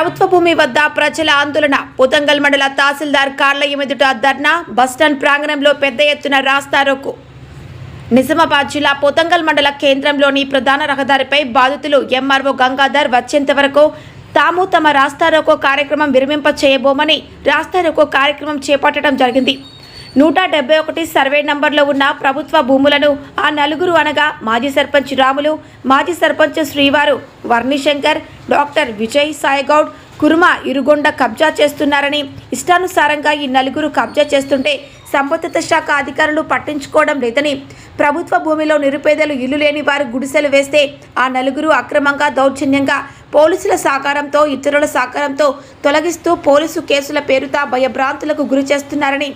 ప్రభుత్వ భూమి వద్ద ప్రజల ఆందోళన. పుతంగల్ మండల తహసీల్దార్ కార్యాలయం ఎదుట ధర్నా బస్టాండ్ ప్రాంగణంలో పెద్ద ఎత్తున రాస్తారోకు. నిజామాబాద్ జిల్లా పోతంగల్ మండల కేంద్రంలోని ప్రధాన రహదారిపై బాధితులు ఎంఆర్ఓ గంగాధర్ వచ్చేంత వరకు తాము తమ రాస్తారోకో కార్యక్రమం విరమింప చేయబోమని రాస్తారోకో కార్యక్రమం చేపట్టడం జరిగింది. నూట డెబ్బై ఒకటి సర్వే నంబర్లో ఉన్న ప్రభుత్వ భూములను ఆ నలుగురు అనగా మాజీ సర్పంచ్ రాములు మాజీ సర్పంచ్ శ్రీవారు వర్ణిశంకర్ డాక్టర్ విజయ్ సాయిగౌడ్ కుర్మ ఇరుగొండ కబ్జా చేస్తున్నారని ఇష్టానుసారంగా ఈ నలుగురు కబ్జా చేస్తుంటే సంబంధిత శాఖ అధికారులు పట్టించుకోవడం లేదని ప్రభుత్వ భూమిలో నిరుపేదలు ఇల్లు లేని వారు గుడిసెలు వేస్తే ఆ నలుగురు అక్రమంగా దౌర్జన్యంగా పోలీసుల సహకారంతో ఇతరుల సహకారంతో తొలగిస్తూ పోలీసు కేసుల పేరుతో భయభ్రాంతులకు గురి చేస్తున్నారని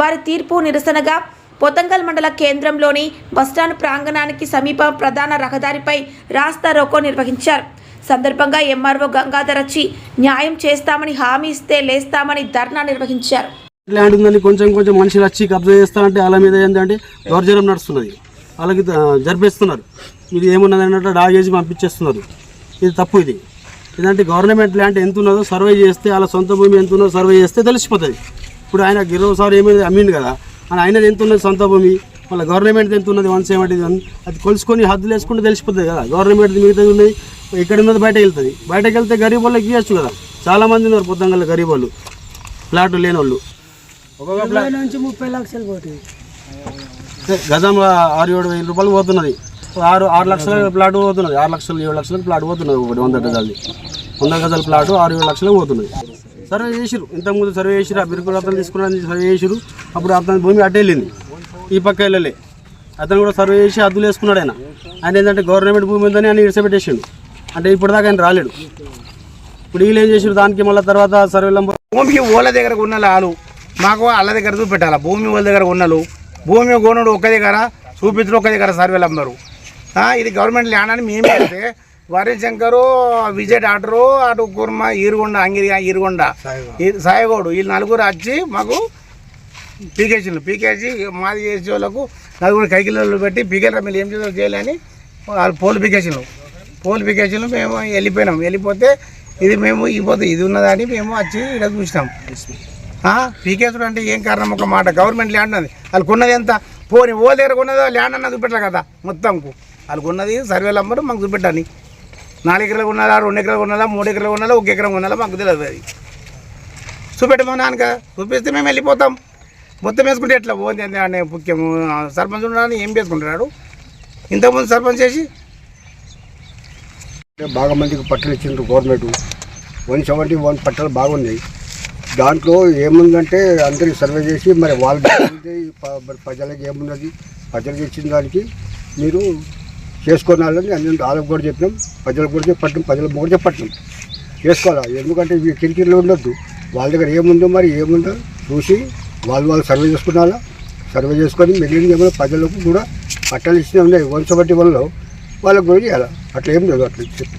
వారి తీర్పు నిరసనగా పొతంగల్ మండల కేంద్రంలోని బస్టాండ్ ప్రాంగణానికి సమీప ప్రధాన రహదారిపై రాస్తా రోకో నిర్వహించారు. సందర్భంగా ఎంఆర్ఓ గంగాధర్ వచ్చి న్యాయం చేస్తామని హామీ ఇస్తే లేస్తామని ధర్నా నిర్వహించారు. ల్యాండ్ ఉందని కొంచెం కొంచెం మనుషులు వచ్చి కబ్జా చేస్తారంటే వాళ్ళ మీద ఏంటంటే దౌర్జన్యం నడుస్తున్నది. వాళ్ళకి జరిపిస్తున్నారు జరిపేస్తున్నారు. ఇది ఏమున్నది అన్నట్టు డాగేసి పంపించేస్తున్నారు. ఇది తప్పు ఇది. ఇదంటే గవర్నమెంట్ ల్యాండ్ ఎంత ఉన్నదో సర్వే చేస్తే వాళ్ళ సొంత భూమి ఎంత ఉన్నదో సర్వే చేస్తే తెలిసిపోతుంది. ఇప్పుడు ఆయన గిరవ సార్ ఏమైంది అమ్మిండు కదా. అని ఆయనది ఎంత ఉన్నది సొంత భూమి? వాళ్ళ గవర్నమెంట్ ఎంత ఉన్నది వన్ సెవెంటీ అది కొలుసుకొని హద్దులు వేసుకుంటే తెలిసిపోతుంది కదా. గవర్నమెంట్ మిగతాది ఉన్నది ఇక్కడ ఉన్నది బయటకు వెళ్తుంది? బయటకు వెళ్తే గరీబ్ వాళ్ళకి ఇవ్వచ్చు కదా. చాలా మంది ఉన్నారు పొద్దుగల గరీబ్ వాళ్ళు. ప్లాట్ లేని వాళ్ళు ఒక్కొక్క ప్లాట్ నుంచి ముప్పై లక్షలు పోటీ గజం ఆరు ఏడు వేల రూపాయలు పోతున్నది. ఆరు ఆరు లక్షల ప్లాట్ పోతున్నది. ఆరు లక్షలు ఏడు లక్షలకు ప్లాట్ పోతున్నది ఒకటి వంద గజాలది. వంద గజాల ప్లాట్ ఆరు ఏడు లక్షలకు పోతున్నది. సర్వే చేసిరు ఇంతకుముందు సర్వే చేసిరు ఆ బిరుకులు అతను తీసుకున్నాను సర్వే చేసిరు అప్పుడు అతని భూమి అడ్డు వెళ్ళింది. ఈ పక్క వెళ్ళలే. అతను కూడా సర్వే చేసి అద్దులు వేసుకున్నాడు ఆయన. ఆయన ఏంటంటే గవర్నమెంట్ భూమి ఉందని ఆయన ఇడిసపెట్టేసిండు అంటే ఇప్పటిదాకా ఆయన రాలేడు. ఇప్పుడు వీళ్ళు ఏం చేసారు దానికి మళ్ళీ తర్వాత సర్వేలం భూమికి ఓళ్ళ దగ్గర ఉన్న వాళ్ళు మాకు వాళ్ళ దగ్గర చూపెట్టాలి? భూమి వాళ్ళ దగ్గర ఉన్నలు. భూమి గోనుడు ఒక దగ్గర చూపించడం ఒక దగ్గర సర్వేలు ఇది గవర్నమెంట్ ల్యాండ్ అని అయితే వెళ్తే వరి శంకరు విజయ్ డాక్టరు అటు కుర్మ ఈరుగొండ అంగిరి ఈరుగొండ. సాయిగౌడు. వీళ్ళు నలుగురు వచ్చి మాకు పీకేసీలు పీకేసి మాది చేసే వాళ్ళకు నలుగురు కైకిళ్ళు పెట్టి పీకేల మీరు ఏం చేయాలో చేయాలని వాళ్ళు పోల్ పీకేసీలు పోల్ పీకేసీలు మేము వెళ్ళిపోయినాం. వెళ్ళిపోతే ఇది మేము ఇవ్వదు ఇది ఉన్నదని మేము వచ్చి ఇక్కడ చూసినాం. పీకేసుడు అంటే ఏం కారణం? ఒక మాట. గవర్నమెంట్ ల్యాండ్ అది వాళ్ళు కొన్నది ఎంత? పోని ఓ దగ్గర కొన్నదో ల్యాండ్ అన్న చూపెట్టాలి కదా మొత్తంకు. వాళ్ళు కొన్నది సర్వే నంబర్ మాకు చూపెట్టాలి. నాలుగు ఎకరాలు ఉన్నదా రెండు ఎకరాలు ఉన్నదా మూడు ఎకరాలు ఉన్నదా ఒక ఎకరం ఉన్నదా మాకు తెలియదు అది. చూపెట్టమన్నాను కదా చూపిస్తే మేము వెళ్ళిపోతాం. మొత్తం వేసుకుంటే ఎట్లా? పోతే అనే ముఖ్యం సర్పంచ్ ఉండడానికి ఏం వేసుకుంటున్నాడు ఇంతకుముందు సర్పంచ్ చేసి? బాగా మందికి పట్టలు ఇచ్చిండ్రు గవర్నమెంట్. వన్ సెవెంటీ వన్ పట్టలు బాగున్నాయి. దాంట్లో ఏముందంటే అందరికి సర్వే చేసి మరి వాళ్ళ ప్రజలకు ఏమున్నది ప్రజలకు ఇచ్చిన దానికి మీరు చేసుకోనాలని అన్ని వాళ్ళకు కూడా చెప్పినాం ప్రజలకు కూడా చెప్పట్టాం ప్రజలకు కూడా చెప్పట్టాం చేసుకోవాలి? ఎందుకంటే ఇవి కిరికిరిలో ఉండొద్దు. వాళ్ళ దగ్గర ఏముందో మరి ఏముందో చూసి వాళ్ళు వాళ్ళు సర్వే చేసుకున్నారా సర్వే చేసుకొని మిగిలిన ఏమైనా ప్రజలకు కూడా పట్టాలు ఇచ్చినా ఉన్నాయి. వంశపట్టి వల్ల వాళ్ళకు కూడా చేయాలి? అట్లా ఏం లేదు అట్లా చెప్పి.